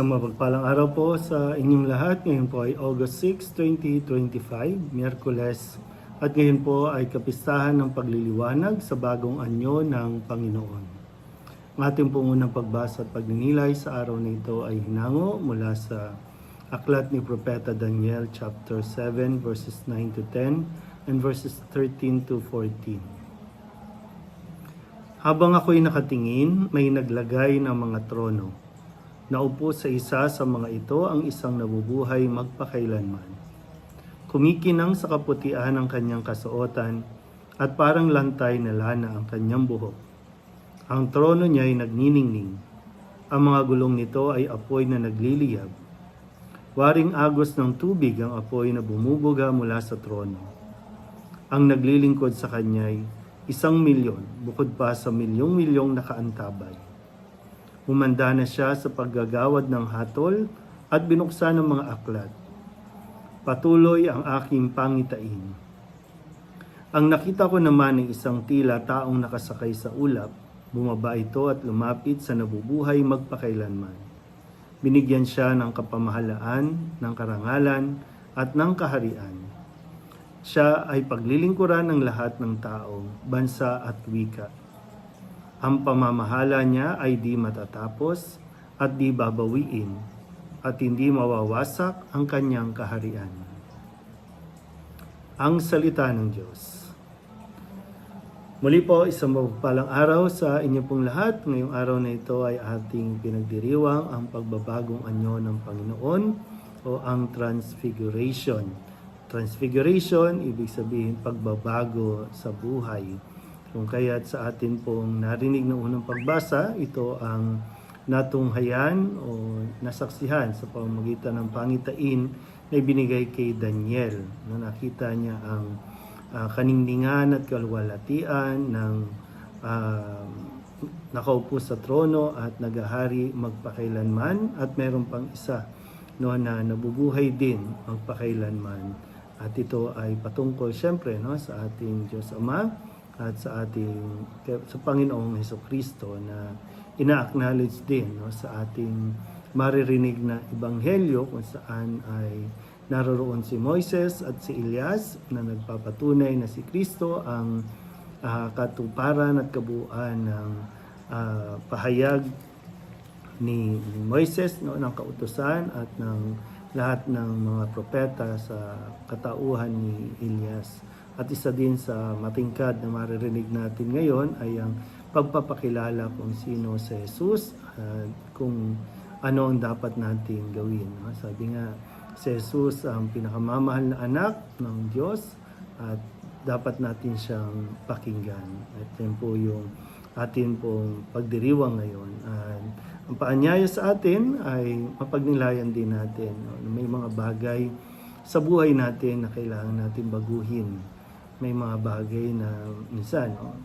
Isang mapagpalang araw po sa inyong lahat. Ngayon po ay August 6, 2025, Miyerkules. At ngayon po ay kapistahan ng pagliliwanag sa bagong anyo ng Panginoon. Ang ating pong unang pagbasa at pagninilay sa araw na ito ay hinango mula sa aklat ni Propeta Daniel chapter 7 verses 9 to 10 and verses 13 to 14. Habang ako'y nakatingin, may naglagay ng mga trono. Naupo sa isa sa mga ito ang isang nabubuhay magpakailanman. Kumikinang sa kaputian ang kanyang kasuotan at parang lantay na lana ang kanyang buhok. Ang trono niya ay nagniningning. Ang mga gulong nito ay apoy na nagliliyab. Waring agos ng tubig ang apoy na bumubuga mula sa trono. Ang naglilingkod sa kanya ay isang milyon, bukod pa sa milyong-milyong nakaantabay. Humanda na siya sa paggagawad ng hatol at binuksan ng mga aklat. Patuloy ang aking pangitain. Ang nakita ko naman ay isang tila taong nakasakay sa ulap. Bumaba ito at lumapit sa nabubuhay magpakailanman. Binigyan siya ng kapamahalaan, ng karangalan, at ng kaharian. Siya ay paglilingkuran ng lahat ng tao, bansa at wika. Ang pamamahala niya ay di matatapos at di babawiin at hindi mawawasak ang kanyang kaharian. Ang salita ng Diyos. Muli po, isang mapagpalang araw sa inyo pong lahat. Ngayong araw na ito ay ating pinagdiriwang ang pagbabagong anyo ng Panginoon o ang Transfiguration. Transfiguration, ibig sabihin pagbabago sa buhay. Kung kaya't sa atin pong narinig ng unang pagbasa, ito ang natunghayan o nasaksihan sa pamamagitan ng pangitain na ibinigay kay Daniel na nakita niya ang uh, kaningningan at kalwalatian ng uh, nakaupo sa trono at nagahari magpakailanman at meron pang isa no, na nabubuhay din magpakailanman. At ito ay patungkol siyempre no, sa ating Diyos Ama at sa ating sa Panginoong Heso Kristo na ina-acknowledge din no, sa ating maririnig na ebanghelyo kung saan ay naroroon si Moises at si Elias na nagpapatunay na si Kristo ang uh, katuparan at kabuuan ng uh, pahayag ni, ni Moises no, ng kautusan at ng lahat ng mga propeta sa katauhan ni Elias. At isa din sa matingkad na maririnig natin ngayon ay ang pagpapakilala kung sino si Jesus at kung ano ang dapat natin gawin. Sabi nga, si Jesus ang pinakamamahal na anak ng Diyos at dapat natin siyang pakinggan. At yan po yung atin pong pagdiriwang ngayon. At ang paanyaya sa atin ay mapagnilayan din natin. No? May mga bagay sa buhay natin na kailangan natin baguhin. May mga bagay na minsan, no?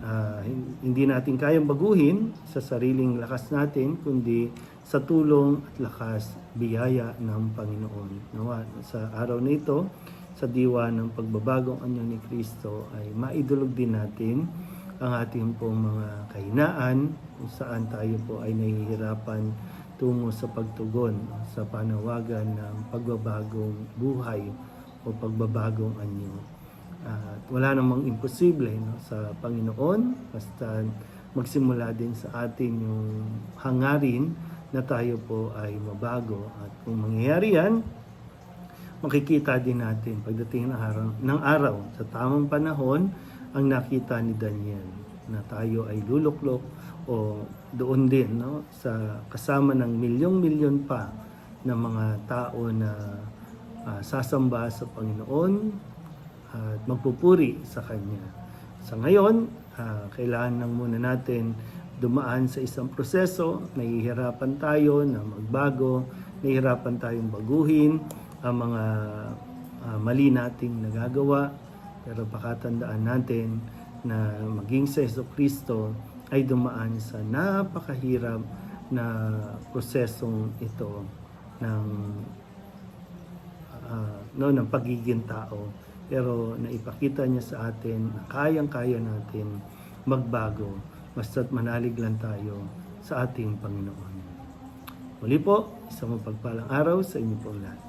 uh, hindi natin kayang baguhin sa sariling lakas natin, kundi sa tulong at lakas, biyaya ng Panginoon. Nawa, sa araw na ito, sa diwa ng pagbabagong anyo ni Kristo ay maidulog din natin ang ating pong mga kahinaan kung saan tayo po ay nahihirapan tungo sa pagtugon sa panawagan ng pagbabagong buhay o pagbabagong anyo. At wala namang imposible no, sa Panginoon basta magsimula din sa atin yung hangarin na tayo po ay mabago. At kung mangyayari yan, makikita din natin pagdating ng araw, ng araw sa tamang panahon ang nakita ni Daniel na tayo ay luluklok o doon din no sa kasama ng milyong-milyon pa ng mga tao na uh, sasamba sa Panginoon at magpupuri sa Kanya. Sa ngayon, uh, kailangan lang muna natin dumaan sa isang proseso, nahihirapan tayo na magbago, nahihirapan tayong baguhin ang mga uh, mali nating nagagawa, pero pakatandaan natin na maging sa Yeso Kristo ay dumaan sa napakahirap na prosesong ito ng uh, no, ng pagiging tao pero naipakita niya sa atin na kayang-kaya natin magbago basta't manalig lang tayo sa ating Panginoon. Muli po, isang mapagpalang araw sa inyo pong lahat.